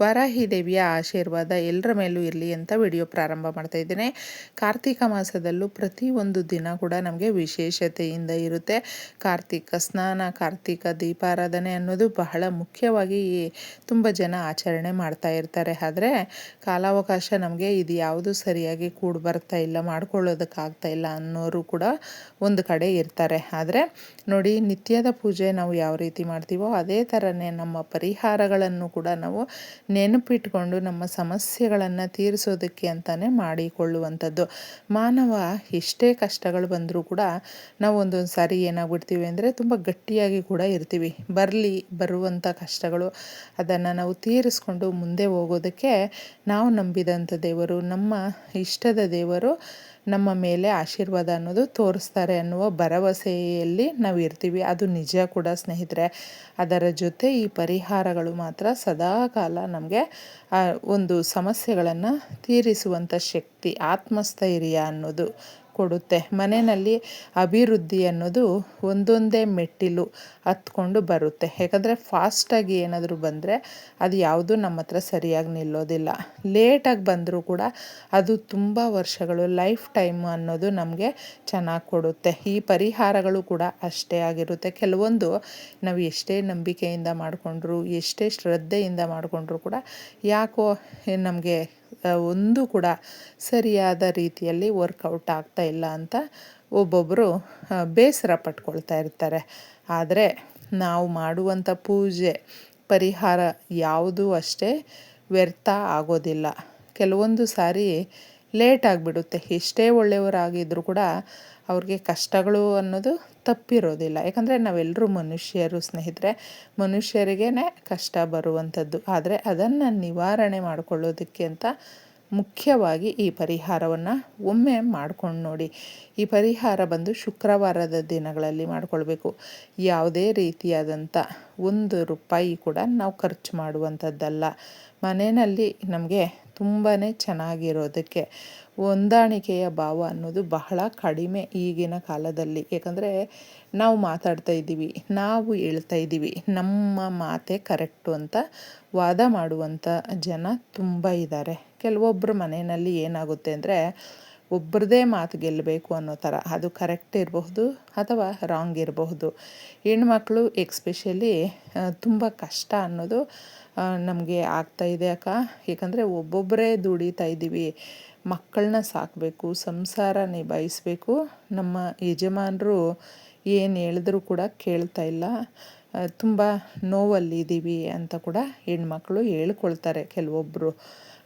ವಾರಾಹಿ ದೇವಿಯ ಆಶೀರ್ವಾದ ಎಲ್ಲರ ಮೇಲೂ ಇರಲಿ ಅಂತ ವಿಡಿಯೋ ಪ್ರಾರಂಭ ಮಾಡ್ತಾ ಇದ್ದೇನೆ. ಕಾರ್ತಿಕ ಮಾಸದಲ್ಲೂ ಪ್ರತಿಯೊಂದು ದಿನ ಕೂಡ ನಮಗೆ ವಿಶೇಷತೆಯಿಂದ ಇರುತ್ತೆ. ಕಾರ್ತಿಕ ಸ್ನಾನ, ಕಾರ್ತಿಕ ದೀಪಾರಾಧನೆ ಅನ್ನೋದು ಬಹಳ ಮುಖ್ಯವಾಗಿ ತುಂಬ ಜನ ಆಚರಣೆ ಮಾಡ್ತಾ ಇರ್ತಾರೆ. ಆದರೆ ಕಾಲಾವಕಾಶ ನಮಗೆ ಇದು ಯಾವುದು ಸರಿಯಾಗಿ ಕೂಡಿ ಬರ್ತಾ ಇಲ್ಲ, ಮಾಡ್ಕೊಳ್ಳೋದಕ್ಕಾಗ್ತಾ ಇಲ್ಲ ಅನ್ನೋರು ಕೂಡ ಒಂದು ಕಡೆ ಇರ್ತಾರೆ. ಆದರೆ ನೋಡಿ, ನಿತ್ಯದ ಪೂಜೆ ನಾವು ಯಾವ ರೀತಿ ಮಾಡ್ತೀವೋ ಅದೇ ಥರನೇ ನಮ್ಮ ಪರಿಹಾರಗಳನ್ನು ಕೂಡ ನಾವು ನೆನಪಿಟ್ಕೊಂಡು ನಮ್ಮ ಸಮಸ್ಯೆಗಳನ್ನು ತೀರಿಸೋದಕ್ಕೆ ಅಂತಲೇ ಮಾಡಿಕೊಳ್ಳುವಂಥದ್ದು. ಮಾನವ ಎಷ್ಟೇ ಕಷ್ಟಗಳು ಬಂದರೂ ಕೂಡ ನಾವು ಒಂದೊಂದು ಸಾರಿ ಏನಾಗ್ಬಿಡ್ತೀವಿ ಅಂದರೆ ತುಂಬ ಗಟ್ಟಿಯಾಗಿ ಕೂಡ ಇರ್ತೀವಿ. ಬರಲಿ, ಬರುವಂಥ ಕಷ್ಟಗಳು ಅದನ್ನು ನಾವು ತೀರಿಸ್ಕೊಂಡು ಮುಂದೆ ಹೋಗೋದಕ್ಕೆ ನಾವು ನಂಬಿದಂಥ ದೇವರು, ನಮ್ಮ ಇಷ್ಟದ ದೇವರು ನಮ್ಮ ಮೇಲೆ ಆಶೀರ್ವಾದ ಅನ್ನೋದು ತೋರಿಸ್ತಾರೆ ಅನ್ನುವ ಭರವಸೆಯಲ್ಲಿ ನಾವು ಇರ್ತೀವಿ. ಅದು ನಿಜ ಕೂಡ ಸ್ನೇಹಿತರೆ. ಅದರ ಜೊತೆ ಈ ಪರಿಹಾರಗಳು ಮಾತ್ರ ಸದಾ ಕಾಲ ನಮಗೆ ಒಂದು ಸಮಸ್ಯೆಗಳನ್ನು ತೀರಿಸುವಂಥ ಶಕ್ತಿ, ಆತ್ಮಸ್ಥೈರ್ಯ ಅನ್ನೋದು ಕೊಡುತ್ತೆ. ಮನೆಯಲ್ಲಿ ಅಭಿವೃದ್ಧಿ ಅನ್ನೋದು ಒಂದೊಂದೇ ಮೆಟ್ಟಿಲು ಹತ್ಕೊಂಡು ಬರುತ್ತೆ. ಯಾಕಂದರೆ ಫಾಸ್ಟಾಗಿ ಏನಾದರೂ ಬಂದರೆ ಅದು ಯಾವುದು ನಮ್ಮ ಹತ್ರ ಸರಿಯಾಗಿ ನಿಲ್ಲೋದಿಲ್ಲ. ಲೇಟಾಗಿ ಬಂದರೂ ಕೂಡ ಅದು ತುಂಬ ವರ್ಷಗಳು ಲೈಫ್ ಟೈಮ್ ಅನ್ನೋದು ನಮಗೆ ಚೆನ್ನಾಗಿ ಕೊಡುತ್ತೆ. ಈ ಪರಿಹಾರಗಳು ಕೂಡ ಅಷ್ಟೇ ಆಗಿರುತ್ತೆ. ಕೆಲವೊಂದು ನಾವು ಎಷ್ಟೇ ನಂಬಿಕೆಯಿಂದ ಮಾಡಿಕೊಂಡ್ರು, ಎಷ್ಟೇ ಶ್ರದ್ಧೆಯಿಂದ ಮಾಡಿಕೊಂಡ್ರು ಕೂಡ ಯಾಕೋ ನಮಗೆ ಒಂದು ಕೂಡ ಸರಿಯಾದ ರೀತಿಯಲ್ಲಿ ವರ್ಕೌಟ್ ಆಗ್ತಾ ಇಲ್ಲ ಅಂತ ಒಬ್ಬೊಬ್ಬರು ಬೇಸರ ಪಟ್ಕೊಳ್ತಾ ಇರ್ತಾರೆ. ಆದರೆ ನಾವು ಮಾಡುವಂಥ ಪೂಜೆ, ಪರಿಹಾರ ಯಾವುದೂ ಅಷ್ಟೇ ವ್ಯರ್ಥ ಆಗೋದಿಲ್ಲ. ಕೆಲವೊಂದು ಸಾರಿ ಲೇಟ್ ಆಗಿಬಿಡುತ್ತೆ. ಎಷ್ಟೇ ಒಳ್ಳೆಯವರಾಗಿದ್ದರೂ ಕೂಡ ಅವ್ರಿಗೆ ಕಷ್ಟಗಳು ಅನ್ನೋದು ತಪ್ಪಿರೋದಿಲ್ಲ. ಯಾಕಂದರೆ ನಾವೆಲ್ಲರೂ ಮನುಷ್ಯರು ಸ್ನೇಹಿತರೆ. ಮನುಷ್ಯರಿಗೇ ಕಷ್ಟ ಬರುವಂಥದ್ದು. ಆದರೆ ಅದನ್ನು ನಿವಾರಣೆ ಮಾಡಿಕೊಳ್ಳೋದಕ್ಕೆ ಅಂತ ಮುಖ್ಯವಾಗಿ ಈ ಪರಿಹಾರವನ್ನು ಒಮ್ಮೆ ಮಾಡ್ಕೊಂಡು ನೋಡಿ. ಈ ಪರಿಹಾರ ಬಂದು ಶುಕ್ರವಾರದ ದಿನಗಳಲ್ಲಿ ಮಾಡಿಕೊಳ್ಬೇಕು. ಯಾವುದೇ ರೀತಿಯಾದಂಥ ಒಂದು ರೂಪಾಯಿ ಕೂಡ ನಾವು ಖರ್ಚು ಮಾಡುವಂಥದ್ದಲ್ಲ. ಮನೆಯಲ್ಲಿ ನಮಗೆ ತುಂಬಾ ಚೆನ್ನಾಗಿರೋದಕ್ಕೆ ಹೊಂದಾಣಿಕೆಯ ಭಾವ ಅನ್ನೋದು ಬಹಳ ಕಡಿಮೆ ಈಗಿನ ಕಾಲದಲ್ಲಿ. ಏಕೆಂದರೆ ನಾವು ಮಾತಾಡ್ತಾ ಇದ್ದೀವಿ, ನಾವು ಹೇಳ್ತಾ ಇದ್ದೀವಿ, ನಮ್ಮ ಮಾತೆ ಕರೆಕ್ಟು ಅಂತ ವಾದ ಮಾಡುವಂಥ ಜನ ತುಂಬ ಇದ್ದಾರೆ. ಕೆಲವೊಬ್ಬರು ಮನೆಯಲ್ಲಿ ಏನಾಗುತ್ತೆ ಅಂದರೆ ಒಬ್ಬರದೇ ಮಾತು ಗೆಲ್ಲಬೇಕು ಅನ್ನೋ ಥರ, ಅದು ಕರೆಕ್ಟ್ ಇರಬಹುದು ಅಥವಾ ರಾಂಗ್ ಇರಬಹುದು. ಹೆಣ್ಮಕ್ಳು ಎಕ್ಸ್ಪೆಷಲಿ ತುಂಬ ಕಷ್ಟ ಅನ್ನೋದು ನಮಗೆ ಆಗ್ತಾಯಿದೆ ಅಕ್ಕ. ಏಕೆಂದರೆ ಒಬ್ಬೊಬ್ಬರೇ ದುಡಿತಾ ಇದ್ದೀವಿ. ಮಕ್ಕಳನ್ನ ಸಾಕಬೇಕು, ಸಂಸಾರ ನಿಭಾಯಿಸಬೇಕು. ನಮ್ಮ ಯಜಮಾನರು ಏನು ಹೇಳಿದ್ರು ಕೂಡ ಕೇಳ್ತಾ ಇಲ್ಲ. ತುಂಬ ನೋವಲ್ಲಿದ್ದೀವಿ ಅಂತ ಕೂಡ ಹೆಣ್ಮಕ್ಳು ಹೇಳ್ಕೊಳ್ತಾರೆ ಕೆಲವೊಬ್ಬರು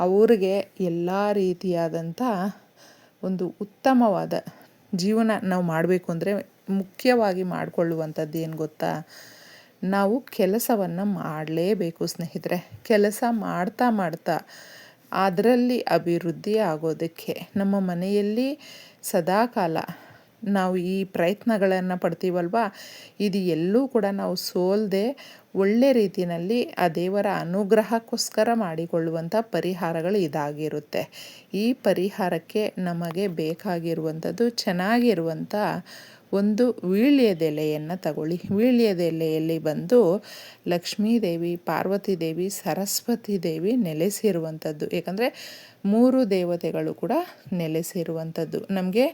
ಅವ್ರಿಗೆ ಎಲ್ಲ ರೀತಿಯಾದಂಥ ಒಂದು ಉತ್ತಮವಾದ ಜೀವನ ನಾವು ಮಾಡಬೇಕು ಅಂದರೆ ಮುಖ್ಯವಾಗಿ ಮಾಡಿಕೊಳ್ಳುವಂಥದ್ದು ಏನು ಗೊತ್ತಾ? ನಾವು ಕೆಲಸವನ್ನು ಮಾಡಲೇಬೇಕು, ಸ್ನೇಹಿತರೆ. ಕೆಲಸ ಮಾಡ್ತಾ ಮಾಡ್ತಾ ಅದರಲ್ಲಿ ಅಭಿವೃದ್ಧಿ ಆಗೋದಕ್ಕೆ ನಮ್ಮ ಮನೆಯಲ್ಲಿ ಸದಾಕಾಲ ನಾವು ಈ ಪ್ರಯತ್ನಗಳನ್ನು ಪಡ್ತೀವಲ್ವ? ಇದು ಎಲ್ಲೂ ಕೂಡ ನಾವು ಸೋಲದೆ ಒಳ್ಳೆ ರೀತಿಯಲ್ಲಿ ಆ ದೇವರ ಅನುಗ್ರಹಕ್ಕೋಸ್ಕರ ಮಾಡಿಕೊಳ್ಳುವಂಥ ಪರಿಹಾರಗಳು ಇದಾಗಿರುತ್ತೆ. ಈ ಪರಿಹಾರಕ್ಕೆ ನಮಗೆ ಬೇಕಾಗಿರುವಂಥದ್ದು, ಚೆನ್ನಾಗಿರುವಂಥ ಒಂದು ವೀಳ್ಯದೆಲೆಯನ್ನು ತಗೊಳ್ಳಿ. ವೀಳ್ಯದೆಲೆಯಲ್ಲಿ ಬಂದು ಲಕ್ಷ್ಮೀದೇವಿ ಪಾರ್ವತಿ ದೇವಿ ಸರಸ್ವತಿ ದೇವಿ ನೆಲೆಸಿರುವಂಥದ್ದು. ಏಕೆಂದರೆ ಮೂರು ದೇವತೆಗಳು ಕೂಡ ನೆಲೆಸಿರುವಂಥದ್ದು. ನಮಗೆ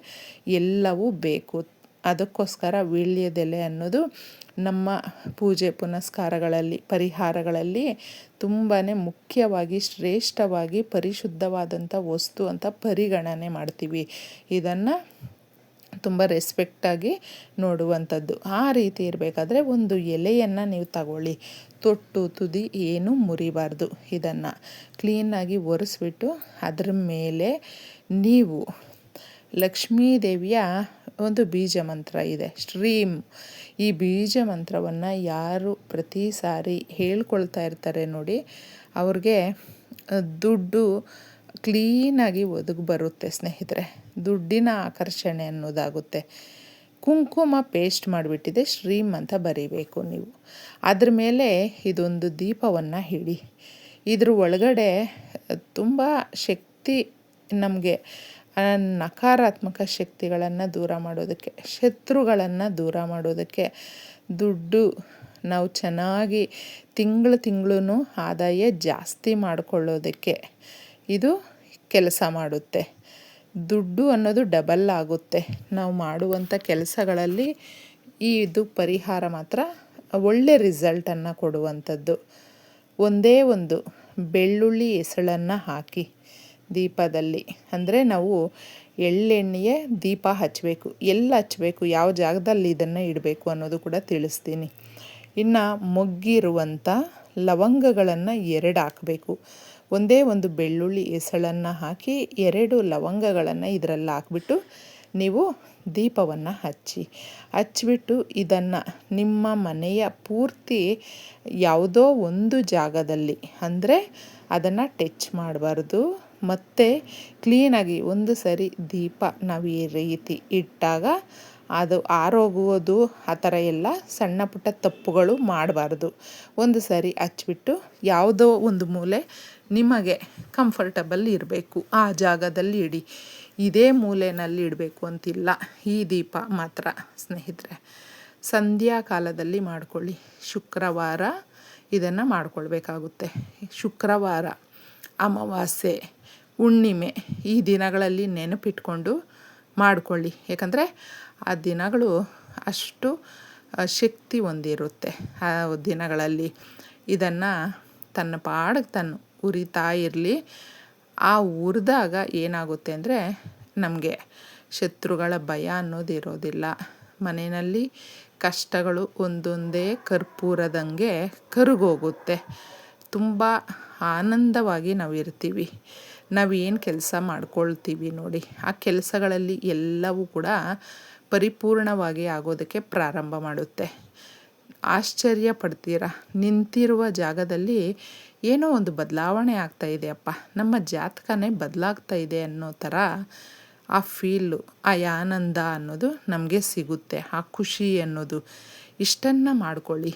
ಎಲ್ಲವೂ ಬೇಕು. ಅದಕ್ಕೋಸ್ಕರ ವೀಳ್ಯದೆಲೆ ಅನ್ನೋದು ನಮ್ಮ ಪೂಜೆ ಪುನಸ್ಕಾರಗಳಲ್ಲಿ, ಪರಿಹಾರಗಳಲ್ಲಿ ತುಂಬಾ ಮುಖ್ಯವಾಗಿ, ಶ್ರೇಷ್ಠವಾಗಿ, ಪರಿಶುದ್ಧವಾದಂಥ ವಸ್ತು ಅಂತ ಪರಿಗಣನೆ ಮಾಡ್ತೀವಿ. ಇದನ್ನು ತುಂಬ ರೆಸ್ಪೆಕ್ಟಾಗಿ ನೋಡುವಂಥದ್ದು. ಆ ರೀತಿ ಇರಬೇಕಾದ್ರೆ ಒಂದು ಎಲೆಯನ್ನು ನೀವು ತಗೊಳ್ಳಿ. ತೊಟ್ಟು, ತುದಿ ಏನು ಮುರಿಬಾರ್ದು ಇದನ್ನು. ಕ್ಲೀನಾಗಿ ಒರೆಸ್ಬಿಟ್ಟು ಅದರ ಮೇಲೆ ನೀವು ಲಕ್ಷ್ಮೀ ದೇವಿಯ ಒಂದು ಬೀಜ ಮಂತ್ರ ಇದೆ. ಶ್ರೀಮ್. ಈ ಬೀಜ ಮಂತ್ರವನ್ನು ಯಾರು ಪ್ರತಿ ಸಾರಿ ಹೇಳ್ಕೊಳ್ತಾ ಇರ್ತಾರೆ ನೋಡಿ. ಅವ್ರಿಗೆ ದುಡ್ಡು ಕ್ಲೀನಾಗಿ ಒದಗಿ ಬರುತ್ತೆ ಸ್ನೇಹಿತರೆ. ದುಡ್ಡಿನ ಆಕರ್ಷಣೆ ಅನ್ನೋದಾಗುತ್ತೆ. ಕುಂಕುಮ ಪೇಸ್ಟ್ ಮಾಡಿಬಿಟ್ಟಿದೆ ಶ್ರೀಮ್ ಅಂತ ಬರೀಬೇಕು ನೀವು. ಅದ್ರ ಮೇಲೆ ಇದೊಂದು ದೀಪವನ್ನು ಹಿಡಿ ಇದ್ರ ಒಳಗಡೆ ತುಂಬ ಶಕ್ತಿ ನಮಗೆ ನಕಾರಾತ್ಮಕ ಶಕ್ತಿಗಳನ್ನು ದೂರ ಮಾಡೋದಕ್ಕೆ, ಶತ್ರುಗಳನ್ನು ದೂರ ಮಾಡೋದಕ್ಕೆ ದುಡ್ಡು ನಾವು ಚೆನ್ನಾಗಿ ತಿಂಗಳು ತಿಂಗಳೂ ಆದಾಯ ಜಾಸ್ತಿ ಮಾಡಿಕೊಳ್ಳೋದಕ್ಕೆ ಇದು ಕೆಲಸ ಮಾಡುತ್ತೆ. ದುಡ್ಡು ಅನ್ನೋದು ಡಬಲ್ ಆಗುತ್ತೆ. ನಾವು ಮಾಡುವಂಥ ಕೆಲಸಗಳಲ್ಲಿ ಈ ಇದು ಪರಿಹಾರ ಮಾತ್ರ, ಒಳ್ಳೆ ರಿಸಲ್ಟನ್ನು ಕೊಡುವಂಥದ್ದು. ಒಂದೇ ಒಂದು ಬೆಳ್ಳುಳ್ಳಿ ಹೆಸಳನ್ನು ಹಾಕಿ ದೀಪದಲ್ಲಿ. ಅಂದರೆ ನಾವು ಎಳ್ಳೆಣ್ಣೆಯೇ ದೀಪ ಹಚ್ಚಬೇಕು ಎಲ್ಲಿ ಹಚ್ಚಬೇಕು ಯಾವ ಜಾಗದಲ್ಲಿ ಇದನ್ನು ಇಡಬೇಕು ಅನ್ನೋದು ಕೂಡ ತಿಳಿಸ್ತೀನಿ. ಇನ್ನು ಮೊಗ್ಗಿರುವಂಥ ಲವಂಗಗಳನ್ನು ಎರಡು ಹಾಕಬೇಕು. ಒಂದೇ ಒಂದು ಬೆಳ್ಳುಳ್ಳಿ ಎಸಳನ್ನು ಹಾಕಿ ಎರಡು ಲವಂಗಗಳನ್ನು ಇದರಲ್ಲಿ ಹಾಕ್ಬಿಟ್ಟು ನೀವು ದೀಪವನ್ನು ಹಚ್ಚಿ, ಹಚ್ಚಿಬಿಟ್ಟು ಇದನ್ನು ನಿಮ್ಮ ಮನೆಯ ಪೂರ್ತಿ ಯಾವುದೋ ಒಂದು ಜಾಗದಲ್ಲಿ ಅಂದರೆ ಅದನ್ನು ಟಚ್ ಮಾಡಬಾರ್ದು. ಮತ್ತು ಕ್ಲೀನಾಗಿ ಒಂದು ಸರಿ ದೀಪ ನಾವು ಈ ರೀತಿ ಇಟ್ಟಾಗ ಅದು ಆರೋಗುವುದು, ಆ ಥರ ಎಲ್ಲ ಸಣ್ಣ ಪುಟ್ಟ ತಪ್ಪುಗಳು ಮಾಡಬಾರ್ದು. ಒಂದು ಸರಿ ಹಚ್ಬಿಟ್ಟು ಯಾವುದೋ ಒಂದು ಮೂಲೆ ನಿಮಗೆ ಕಂಫರ್ಟಬಲ್ ಇರಬೇಕು. ಆ ಜಾಗದಲ್ಲಿ ಇಡಿ. ಇದೇ ಮೂಲೆಯಲ್ಲಿ ಇಡಬೇಕು ಅಂತಿಲ್ಲ. ಈ ದೀಪ ಮಾತ್ರ, ಸ್ನೇಹಿತರೆ. ಸಂಧ್ಯಾ ಕಾಲದಲ್ಲಿ ಮಾಡ್ಕೊಳ್ಳಿ. ಶುಕ್ರವಾರ ಇದನ್ನು ಮಾಡಿಕೊಳ್ಬೇಕಾಗುತ್ತೆ. ಶುಕ್ರವಾರ, ಅಮಾವಾಸ್ಯೆ, ಹುಣ್ಣಿಮೆ ಈ ದಿನಗಳಲ್ಲಿ ನೆನಪಿಟ್ಕೊಂಡು ಮಾಡಿಕೊಳ್ಳಿ. ಯಾಕಂದರೆ ಆ ದಿನಗಳು ಅಷ್ಟು ಶಕ್ತಿ ಹೊಂದಿರುತ್ತೆ. ಆ ದಿನಗಳಲ್ಲಿ ಇದನ್ನು ತನ್ನ ಪಾಡಗೆ ತನ್ನ ಉರಿತಾ ಇರಲಿ, ಆ ಉರಿದಾಗ ಏನಾಗುತ್ತೆ ಅಂದರೆ ನಮಗೆ ಶತ್ರುಗಳ ಭಯ ಅನ್ನೋದು ಇರೋದಿಲ್ಲ ಮನೆಯಲ್ಲಿ ಕಷ್ಟಗಳು ಒಂದೊಂದೇ ಕರ್ಪೂರದಂಗೆ ಕರಗೋಗುತ್ತೆ. ತುಂಬ ಆನಂದವಾಗಿ ನಾವು ಇರ್ತೀವಿ. ನಾವು ಏನು ಕೆಲಸ ಮಾಡ್ಕೊಳ್ತೀವಿ ನೋಡಿ, ಆ ಕೆಲಸಗಳಲ್ಲಿ ಎಲ್ಲವೂ ಕೂಡ ಪರಿಪೂರ್ಣವಾಗಿ ಆಗೋದಕ್ಕೆ ಪ್ರಾರಂಭ ಮಾಡುತ್ತೆ. ಆಶ್ಚರ್ಯ ಪಡ್ತೀರ ನಿಂತಿರುವ ಜಾಗದಲ್ಲಿ ಏನೋ ಒಂದು ಬದಲಾವಣೆ ಆಗ್ತಾ ಇದೆಯಪ್ಪ ನಮ್ಮ ಜಾತಕನೇ ಬದಲಾಗ್ತಾ ಇದೆ ಅನ್ನೋ ಥರ ಆ ಫೀಲು ಆ ಆನಂದ ಅನ್ನೋದು ನಮಗೆ ಸಿಗುತ್ತೆ. ಆ ಖುಷಿ ಅನ್ನೋದು. ಇಷ್ಟನ್ನು ಮಾಡ್ಕೊಳ್ಳಿ.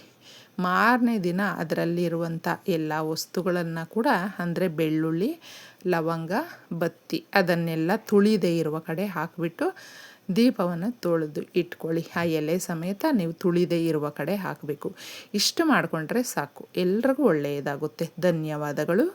ಮಾರನೇ ದಿನ ಅದರಲ್ಲಿರುವಂಥ ಎಲ್ಲ ವಸ್ತುಗಳನ್ನು ಕೂಡ ಅಂದರೆ ಬೆಳ್ಳುಳ್ಳಿ, ಲವಂಗ, ಬತ್ತಿ ಅದನ್ನೆಲ್ಲ ತುಳಿದೇ ಇರುವ ಕಡೆ ಹಾಕಿಬಿಟ್ಟು ದೀಪವನ್ನು ತೊಳೆದು ಇಟ್ಕೊಳ್ಳಿ. ಆ ಎಲೆ ಸಮೇತ ನೀವು ತುಳಿದೇ ಇರುವ ಕಡೆ ಹಾಕಬೇಕು. ಇಷ್ಟು ಮಾಡಿಕೊಂಡ್ರೆ ಸಾಕು. ಎಲ್ರಿಗೂ ಒಳ್ಳೆಯದಾಗುತ್ತೆ. ಧನ್ಯವಾದಗಳು.